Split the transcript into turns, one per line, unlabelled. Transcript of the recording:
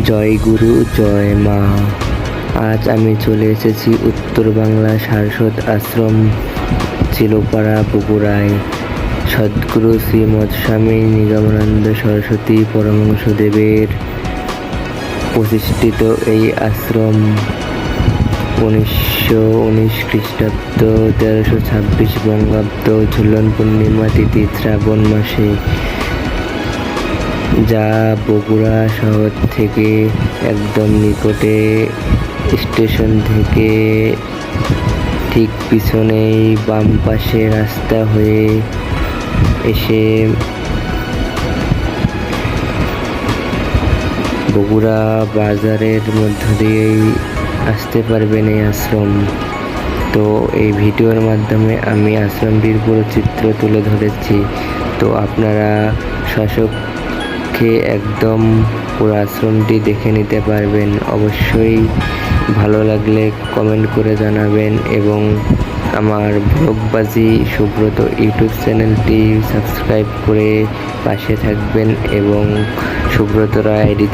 জয় গুরু, জয় মা। আজ আমি চলে এসেছি উত্তর বাংলা সারস্বত আশ্রম, চিলোপাড়া বগুড়ায় সদ্গুরু শ্রীমৎ স্বামী নিগমানন্দ সরস্বতী পরমহংসদেবের প্রতিষ্ঠিত এই আশ্রম উনিশশো উনিশ খ্রিস্টাব্দ তেরোশো ছাব্বিশ বঙ্গাব্দ ঝুলন পূর্ণিমা তিথি শ্রাবণ মাসে। যা বগুড়া শহর থেকে একদম নিকটে স্টেশন থেকে ঠিক পিছনেই বাম পাশে রাস্তা হয়ে এসে বগুড়া বাজারের মধ্য দিয়েই আসতে পারবেন এই আশ্রম। তো এই ভিডিওর মাধ্যমে আমি আশ্রমটির পুরো চিত্র তুলে ধরেছি। তো আপনারা শাসককে একদম পুরো আশ্রমটি দেখে নিতে পারবেন। অবশ্যই ভালো লাগলে কমেন্ট করে জানাবেন এবং আমার ব্লগবাজি সুব্রত ইউটিউব চ্যানেলটি সাবস্ক্রাইব করে পাশে থাকবেন এবং সুব্রত রায় আইডি